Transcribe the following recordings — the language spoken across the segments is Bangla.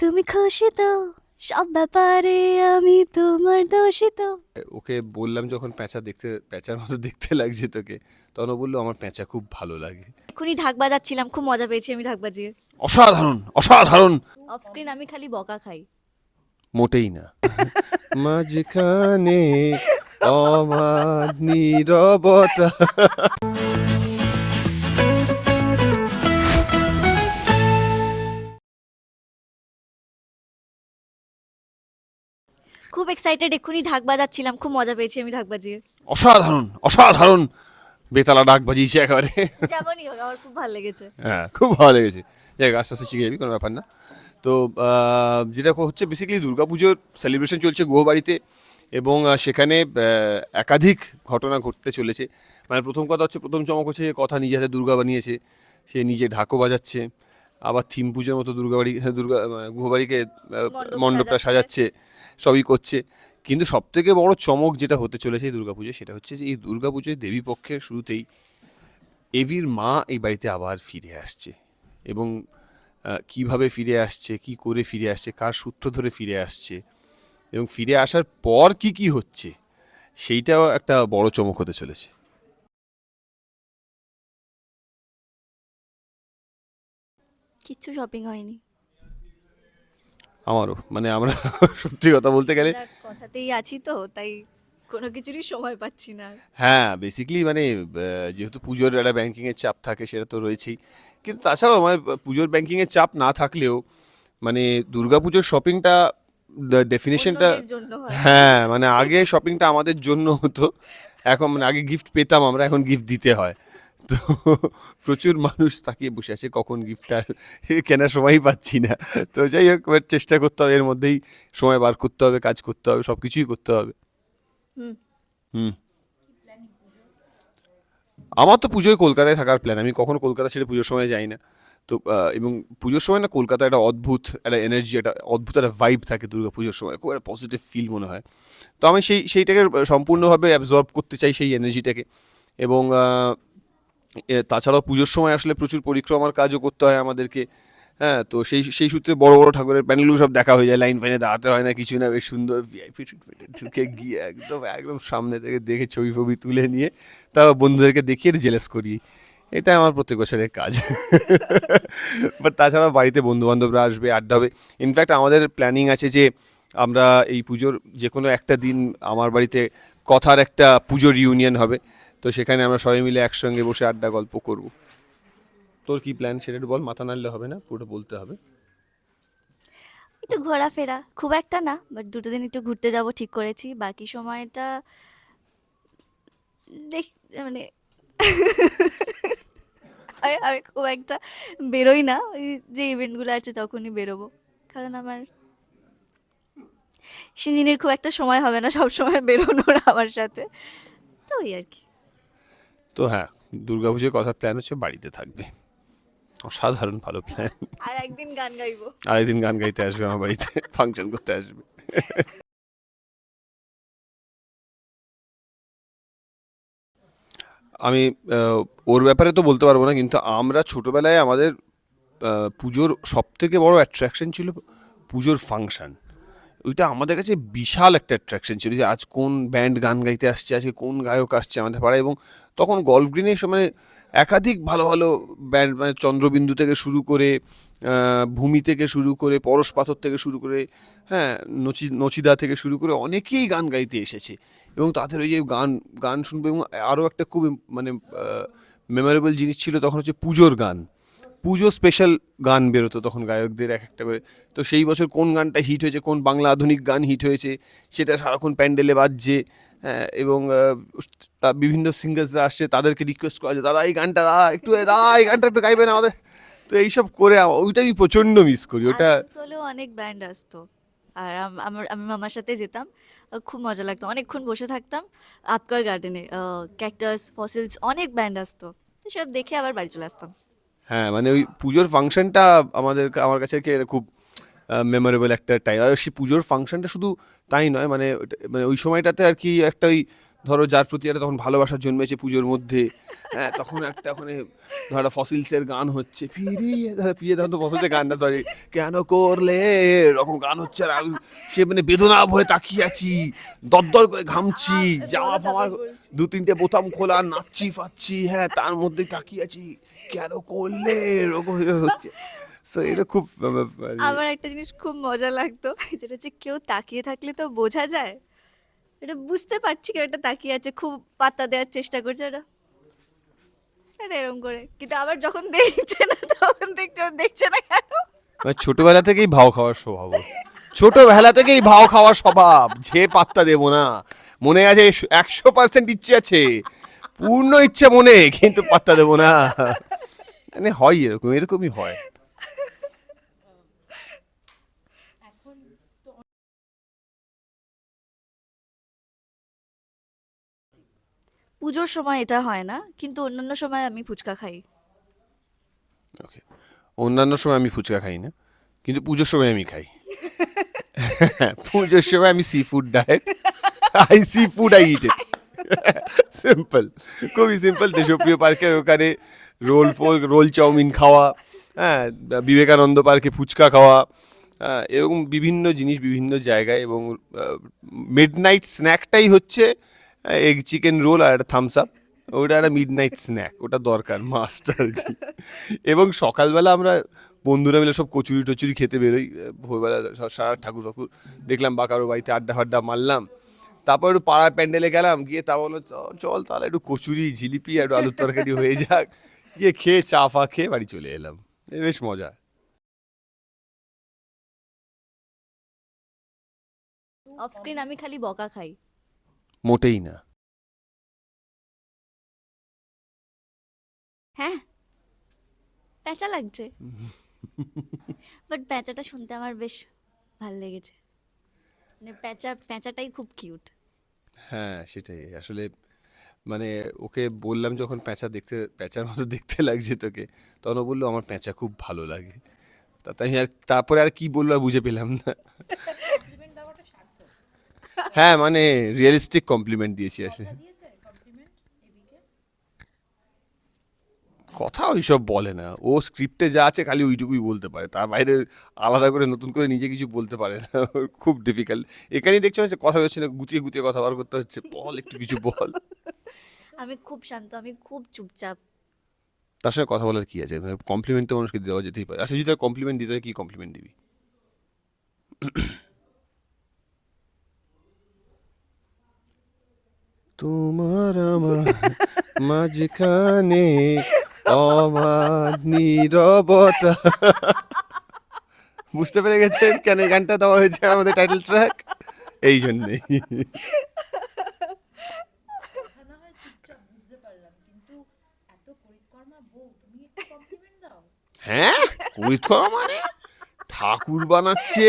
তুমি খুশি তো সব ব্যাপারে আমি তোমার দোষী তো ওকে বললাম যখন প্যাঁচা দেখতে প্যাঁচার মতো দেখতে লাগছে তোকে তখন ও বলল আমার প্যাঁচা খুব ভালো লাগে। এখনই ঢাক বাজাচ্ছিলাম খুব মজা পেয়েছি আমি ঢাক বাজিয়ে। অসাধারণ অসাধারণ। অফ স্ক্রিন আমি খালি বকা খাই। মোটেই না। মাঝখানে অবাধ নীরবতা। এক্সাইটেড এক্ষুনি ঢাক বাজাচ্ছিলাম খুব মজা পেয়েছি আমি ঢাক বাজিয়ে। অসাধারণ অসাধারণ বেতালা ডাক বাজিয়েছে একেবারে। যেমনই হোক আমার খুব ভালো লেগেছে। হ্যাঁ খুব ভালো লেগেছে। যাই আস্তে আস্তে শিখে যাবি কোনো ব্যাপার না। তো যেটা হচ্ছে বেসিক্যালি দুর্গাপুজোর সেলিব্রেশন চলছে গুহবাড়িতে এবং সেখানে একাধিক ঘটনা ঘটতে চলেছে। মানে প্রথম কথা হচ্ছে প্রথম চমক হচ্ছে কথা নিজে হাতে দুর্গা বানিয়েছে সে নিজে ঢাকও বাজাচ্ছে। আবার থিম পুজোর মতো দুর্গাবাড়ি দুর্গা আহ, গুহবাড়িকে মণ্ডপটা সাজাচ্ছে। সবই করছে কিন্তু সব থেকে বড় চমক যেটা হতে চলেছে এই দুর্গাপুজো সেটা হচ্ছে যে এই দুর্গাপুজোয় দেবী পক্ষের শুরুতেই এভির মা এই বাড়িতে আবার ফিরে আসছে এবং কীভাবে ফিরে আসছে কি করে ফিরে আসছে কার সূত্র ধরে ফিরে আসছে এবং ফিরে আসার পর কি কি হচ্ছে সেইটাও একটা বড় চমক হতে চলেছে কিচ্ছু শপিং হয়নি। আমারও মানে আমরা সত্যি কথা বলতে গেলে কথাতেই আছি তো তাই কোনো কিছুরই সময় পাচ্ছি না। হ্যাঁ বেসিক্যালি মানে যেহেতু পুজোর একটা ব্যাংকিংয়ের চাপ থাকে সেটা তো রয়েছেই। কিন্তু তাছাড়াও মানে পুজোর ব্যাংকিংয়ের চাপ না থাকলেও মানে দুর্গাপুজোর শপিংটা ডেফিনেশনটা হ্যাঁ। মানে আগে শপিংটা আমাদের জন্য হতো। এখন মানে আগে গিফট পেতাম আমরা এখন গিফট দিতে হয়। তো প্রচুর মানুষ তাকিয়ে বসে আছে কখন গিফটটা কেনার সময়ই পাচ্ছি না। তো যাই হোক এবার চেষ্টা করতে হবে এর মধ্যেই সময় বার করতে হবে কাজ করতে হবে সব কিছুই করতে হবে। হুম। আমার তো পুজোয় কলকাতায় থাকার প্ল্যান আমি কখনো কলকাতা ছেড়ে পুজোর সময় যাই না। তো এবং পুজোর সময় না কলকাতা একটা অদ্ভুত একটা এনার্জি একটা অদ্ভুত একটা ভাইব থাকে দুর্গা পুজোর সময় খুব একটা পজিটিভ ফিল মনে হয়। তো আমি সেই সেইটাকে সম্পূর্ণভাবে অ্যাবজর্ব করতে চাই সেই এনার্জিটাকে এবং তাছাড়াও পুজোর সময় আসলে প্রচুর পরিক্রমার কাজও করতে হয় আমাদেরকে। হ্যাঁ তো সেই সেই সূত্রে বড় বড় ঠাকুরের প্যানেলগুলো সব দেখা হয়ে যায়, লাইন ফাইনে দাঁড়াতে হয় না কিছু না, বেশ সুন্দর ভিআইপি ট্রিটমেন্টে ঢুকে গিয়ে একদম একদম সামনে থেকে দেখে ছবি ফবি তুলে নিয়ে তারপর বন্ধুদেরকে দেখিয়ে জেলেস করি। এটা আমার প্রত্যেক বছরের কাজ। বাট তাছাড়াও বাড়িতে বন্ধু বান্ধবরা আসবে, আড্ডা হবে। ইনফ্যাক্ট আমাদের প্ল্যানিং আছে যে আমরা এই পুজোর যে কোনো একটা দিন আমার বাড়িতে কথার একটা পুজোর ইউনিয়ন হবে। তো সেখানে আমরা সবাই মিলে একসঙ্গে বসে আড্ডা গল্প করব। তোর কি প্ল্যান সেটা বল, মাথা নাড়লে হবে না? পুরোটা বলতে হবে। একটু ঘোরাফেরা, খুব একটা না বাট দুটো দিন একটু ঘুরতে যাব, ঠিক করেছি। বাকি সময়টা দেখ মানে আমি খুব একটা বেরোই না, ওই যে ইভেন্টগুলো আছে তখনই বেরোবো। কারণ আমার সিঞ্জিনের খুব একটা সময় হবে না সব সময় বেরোনোর আমার সাথে। তো ওই আর কি। তো হ্যাঁ দুর্গাপুজোর কথার প্ল্যান হচ্ছে বাড়িতে থাকবে। অসাধারণ ভালো প্ল্যান আর একদিন গান গাইবো। আর একদিন গান গাইতে আসবে আমার বাড়িতে ফাংশন করতে আসবে। আমি ওর ব্যাপারে তো বলতে পারব না কিন্তু আমরা ছোটবেলায় আমাদের পুজোর সব থেকে বড় অ্যাট্রাকশন ছিল পুজোর ফাংশন ওইটা আমাদের কাছে বিশাল একটা অ্যাট্রাকশন ছিল যে আজ কোন ব্যান্ড গান গাইতে আসছে, আজকে কোন গায়ক আসছে আমাদের পাড়ায় এবং তখন গল্ফ গ্রিনে মানে একাধিক ভালো ভালো ব্যান্ড মানে চন্দ্রবিন্দু থেকে শুরু করে ভূমি থেকে শুরু করে, পরশ পাথর থেকে শুরু করে হ্যাঁ নচি, নচিদা থেকে শুরু করে অনেকেই গান গাইতে এসেছে এবং তাদের ওই যে গান গান শুনবে এবং আরও একটা খুব মানে মেমোরেবল জিনিস ছিল তখন হচ্ছে পুজোর গান। পুজো স্পেশাল গান বেরোতো তখন গায়কদের এক একটা করে। তো সেই বছর কোন গানটা হিট হয়েছে, কোন বাংলা আধুনিক গান হিট হয়েছে, সেটা সারাক্ষণ প্যান্ডেলে বাজছে হ্যাঁ এবং বিভিন্ন সিঙ্গার্সরা আসছে, তাদেরকে রিকোয়েস্ট করা যায় দাদা, এই গানটা দা একটু দা এই গানটা একটু গাইবেন আমাদের। তো এইসব করে ওইটা আমি প্রচণ্ড মিস করি ওটা অনেক ব্যান্ড আসতো। আর আমার, আমি মামার সাথে যেতাম খুব মজা লাগতো। অনেকক্ষণ বসে থাকতাম আপকার গার্ডেনে ক্যাকটাস ফসিলস অনেক ব্যান্ড আসতো। সব দেখে আবার বাড়ি চলে আসতাম। হ্যাঁ মানে ওই পুজোর ফাংশনটা আমাদের আমার কাছে খুব মেমোরেবল একটা টাইম আর সেই পুজোর ফাংশনটা শুধু তাই নয় মানে মানে ওই সময়টাতে আর কি একটা ওই ধরো যার প্রতি একটা তখন ভালোবাসা জন্মেছে পুজোর মধ্যে হ্যাঁ তখন একটা ওখানে ধরো ফসিলসের গান হচ্ছে ফিরিয়ে ফিরিয়ে তখন তো ফসিলসের গানটা সরি কেন করলে? এরকম গান হচ্ছে আর আমি সে মানে বেদনা হয়ে তাকিয়ে আছি দরদর করে ঘামছি জামা ফামার দু তিনটে বোতাম খোলা নাচছি ফাচ্ছি হ্যাঁ তার মধ্যে তাকিয়ে আছি। কেন করলে? এরকম হচ্ছে। সো এটা খুব মানে- আমার একটা জিনিস খুব মজা লাগতো যেটা হচ্ছে কেউ তাকিয়ে থাকলে তো বোঝা যায়। এটা বুঝতে পারছি কেউ একটা তাকিয়ে আছে খুব পাত্তা দেওয়ার চেষ্টা করছে এটা এটা এরকম করে। কিন্তু আবার যখন দেখছে না তখন দেখছে দেখছে না কেন? মানে ছোটবেলা থেকেই ভাও খাওয়ার স্বভাব। ছোটবেলা থেকেই ভাও খাওয়ার স্বভাব যে পাত্তা দেবো না। মনে আছে একশো পার্সেন্ট ইচ্ছে আছে পূর্ণ ইচ্ছে মনে কিন্তু পাত্তা দেবো না। মানে হয় এরকম এরকমই হয়। পুজোর সময় এটা হয় না কিন্তু অন্যান্য সময় আমি ফুচকা খাই। ওকে অন্যান্য সময় আমি ফুচকা খাই না কিন্তু পুজোর সময় আমি খাই। পুজোর সময় আমি sea food diet I see food I eat it simple খুবই সিম্পল দেশপ্রিয় পার্কের ওখানে রোল ফোল রোল চাউমিন খাওয়া হ্যাঁ বিবেকানন্দ পার্কে ফুচকা খাওয়া হ্যাঁ, এরকম বিভিন্ন জিনিস বিভিন্ন জায়গায় এবং মিড নাইট স্ন্যাকটাই হচ্ছে এগ চিকেন রোল আর একটা থামস আপ ওটা একটা মিড নাইট স্ন্যাক ওটা দরকার মাস্ট আর কি। এবং সকালবেলা আমরা বন্ধুরা মিলে সব কচুরি টচুরি খেতে বেরোই ভোরবেলা সারা ঠাকুর ঠাকুর দেখলাম বা কারও বাড়িতে আড্ডা ফাড্ডা মারলাম। তারপর একটু পাড়ার প্যান্ডেলে গেলাম গিয়ে তা বলল "চ- চল তাহলে একটু কচুরি জিলিপি একটু আলুর তরকারি হয়ে যাক। গিয়ে খেয়ে চা ফা খেয়ে বাড়ি চলে এলাম। বেশ মজা। অফ স্ক্রিন আমি খালি বকা খাই। মোটেই না। হ্যাঁ। প্যাঁচা লাগছে। বাট প্যাঁচাটা শুনতে আমার বেশ ভালো লেগেছে। মানে প্যাঁচা প্যাঁচাটাই খুব কিউট হ্যাঁ সেটাই। আসলে মানে ওকে বললাম যখন প্যাঁচা দেখতে প্যাঁচার মতো দেখতে লাগছে তোকে তখন ও বলল আমার প্যাঁচা খুব ভালো লাগে। তা তাই আর তারপরে আর কি বলব আর বুঝে পেলাম না। হ্যাঁ মানে রিয়েলিস্টিক কমপ্লিমেন্ট দিয়েছি আসলে। কথা ওইসব বলে না। ও স্ক্রিপ্টে যা আছে খালি ওইটুকুই বলতে পারে। তার বাইরে আলাদা করে নতুন করে নিজে কিছু বলতে পারে না। খুব ডিফিকাল্ট এখানেই দেখছ হচ্ছে কথা হচ্ছে না গুতিয়ে গুতিয়ে কথা বার করতে হচ্ছে। বল একটু কিছু বল। আমি খুব শান্ত আমি খুব চুপচাপ। তার সাথে কথা বলার কি আছে? কমপ্লিমেন্ট তো মানুষকে দেওয়া যেতেই পারে। আচ্ছা যদি তার কমপ্লিমেন্ট দিতে হয় কি কমপ্লিমেন্ট দিবি? তোমার আমার মাঝখানে অবাধ নীরবতা। বুঝতে পেরে গেছেন কেন এই গানটা দেওয়া হয়েছে আমাদের টাইটেল ট্র্যাক এই জন্যেই কথা না হয় চুপচাপ বুঝতে পারলাম কিন্তু এত পরিকর্মা বউ তুমি একটু কমপ্লিমেন্ট দাও হ্যাঁ? কবিত করা মানে? ঠাকুর বানাচ্ছে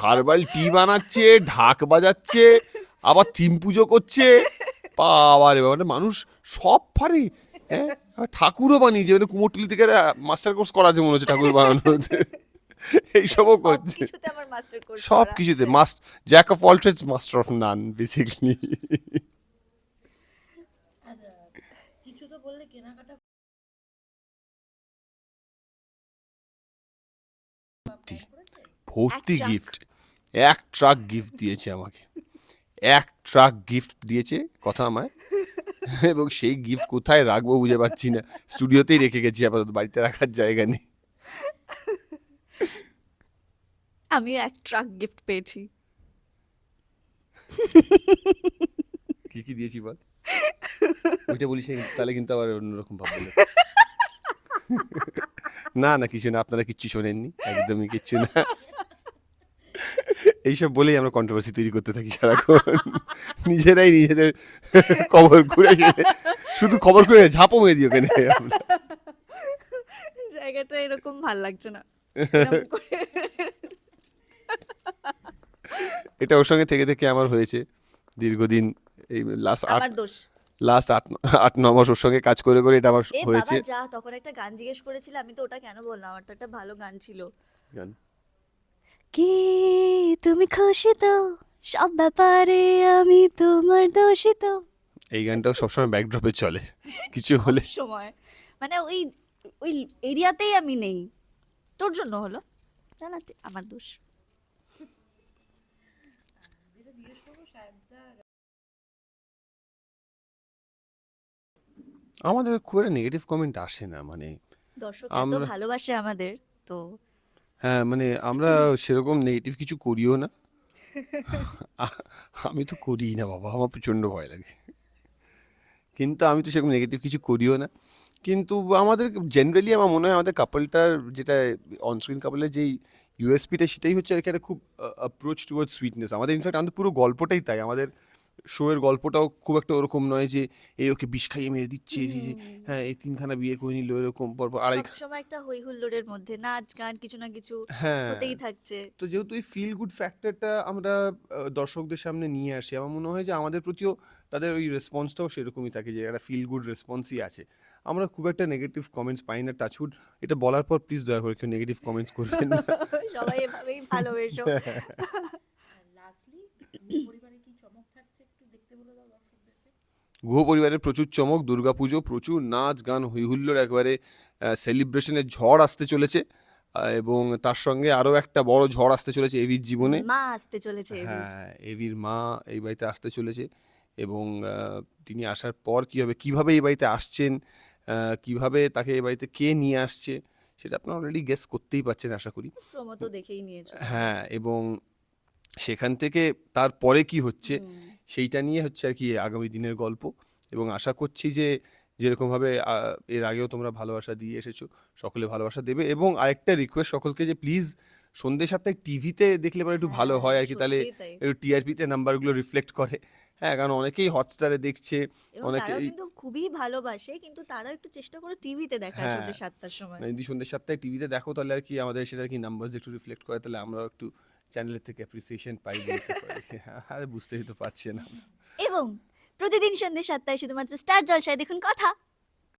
হারবাল টি বানাচ্ছে ঢাক বাজাচ্ছে আবার থিম পুজো করছে। বাবা রে মানে মানুষ সব পারে হ্যাঁ? ঠাকুরও বানিয়েছে মানে কুমোরটুলি থেকে মাস্টার কোর্স করা আছে মনে হচ্ছে ঠাকুর বানানো হচ্ছে এইসবও সব করছে। সব কিছুতে must jack of all trades master of none basically আর আহ, কিছু তো বললে কেনাকাটা ভর্তি গিফট এক ট্রাক গিফট দিয়েছে আমাকে। এক ট্রাক গিফট দিয়েছে কথা আমায়। এবং সেই গিফট কোথায় রাখব বুঝে পাচ্ছি না। স্টুডিওতেই রেখে গেছি আপাতত বাড়িতে রাখার জায়গা নেই। আমি এক ট্রাক গিফট পেয়েছি। কি কি দিয়েছি বল? ওইটা বলিস তাহলে কিন্তু আবার অন্যরকম ভাববে না না কিছু না আপনারা কিচ্ছু শোনেননি একদমই কিচ্ছু না। এইসব বলেই আমরা কন্ট্রোভার্সি তৈরি করতে থাকি সারাক্ষণ। নিজেরাই নিজেদের খবর ঘুরে শুধু খবর করে ঝাঁপও মেরে দিই ওখানে। জায়গাটা এরকম ভালো লাগছে না। এটা ওর সঙ্গে থেকে থেকে আমার হয়েছে। দীর্ঘদিন এই লাস্ট আট লাস্ট আট আট ন মাস ওর সঙ্গে কাজ করে করে এটা আমার হয়েছে। বাবা যা তখন একটা গান জিজ্ঞেস করেছিল আমি তো ওটা কেন বললাম? আমার তো একটা ভালো গান ছিল। গান। কি তুমি খুশি তো? সব ব্যাপারে আমি তোমার দোষিত এই গানটাও সবসময় ব্যাকড্রপে চলে। কিছু হলে। সময় মানে ওই ওই এরিয়াতেই আমি নেই। তোর জন্য হলো। না না আমার দোষ। আমাদের খুব একটা নেগেটিভ কমেন্ট আসে না মানে দর্শক ভালোবাসে আমাদের তো হ্যাঁ মানে আমরা সেরকম নেগেটিভ কিছু করিও না। আ- আমি তো করিই না বাবা আমার প্রচণ্ড ভয় লাগে। কিন্তু আমি তো সেরকম নেগেটিভ কিছু করিও না। কিন্তু আমাদের জেনারেলি আমার মনে হয় আমাদের কাপলটার যেটা অনস্ক্রিন কাপলের যেই ইউএসপিটা সেটাই হচ্ছে আর কি একটা খুব অ্যাপ্রোচ টুয়ার্ড সুইটনেস আমাদের ইনফ্যাক্ট আমাদের পুরো গল্পটাই তাই। আমাদের শোয়ের গল্পটাও খুব একটা ওরকম নয় যে এই ওকে বিষ খাইয়ে মেরে দিচ্ছে হ্যাঁ এই তিনখানা বিয়ে করে নিল এরকম পরপর আড়াই সবসময় একটা হই হুল্লোড়ের মধ্যে নাচ গান কিছু না কিছু হ্যাঁ। হতেই থাকছে। তো যেহেতু এই ফিল গুড ফ্যাক্টরটা আমরা দর্শকদের সামনে নিয়ে আসি আমার মনে হয় যে আমাদের প্রতিও তাদের ওই রেসপন্সটাও সেরকমই থাকে যে একটা ফিল গুড রেসপন্সই আছে। আমরা খুব একটা নেগেটিভ কমেন্টস পাই না টাচউড এটা বলার পর প্লিজ দয়া করে কেউ নেগেটিভ কমেন্টস করবেন না। সবাই এভাবেই ভালোবেসো লাস্টলি পরিবারে কি চমক থাকছে একটু দেখতে বলে দাও দর্শকদেরকে গুহ পরিবারের প্রচুর চমক দুর্গাপুজো প্রচুর নাচ গান হৈহুল্লোর একবারে সেলিব্রেশনের ঝড় আসতে চলেছে। এবং তার সঙ্গে আরও একটা বড় ঝড় আসতে চলেছে এবির জীবনে। মা আসতে চলেছে হ্যাঁ এবির মা এই বাড়িতে আসতে চলেছে এবং তিনি আসার পর কী হবে কীভাবে এই বাড়িতে আসছেন কীভাবে তাকে এই বাড়িতে কে নিয়ে আসছে সেটা আপনারা অলরেডি গেস করতেই পারছেন আশা করি। দেখেই নিয়েছো। হ্যাঁ এবং সেখান থেকে তারপরে কি হচ্ছে। সেইটা নিয়ে হচ্ছে আর কি আগামী দিনের গল্প। এবং আশা করছি যে যেরকমভাবে এর আগেও তোমরা ভালোবাসা দিয়ে এসেছ সকলে ভালোবাসা দেবে। এবং আরেকটা রিকোয়েস্ট সকলকে যে প্লিজ সন্ধ্যে সাতটায় টিভিতে দেখলে পরে একটু ভালো হয় আর কি। তাহলে হ্যাঁ। একটু টিআরপিতে নাম্বারগুলো রিফ্লেক্ট করে। হ্যাঁ কারণ অনেকেই হটস্টারে দেখছে অনেকে কিন্তু খুবই ভালোবাসে কিন্তু তারাও একটু চেষ্টা করে টিভিতে দেখার হ্যাঁ। সন্ধ্যে সাতটার সময়। যদি সন্ধ্যে সাতটায় টিভিতে দেখো তাহলে আর কি আমাদের সেটা আর কি নাম্বার একটু রিফ্লেক্ট করে তাহলে আমরাও একটু চ্যানেলের থেকে অ্যাপ্রিসিয়েশন পাই আরে বুঝতেই তো পারছেন এবং প্রতিদিন সন্ধ্যে সাতটায় শুধুমাত্র স্টার জলসায় দেখুন কথা।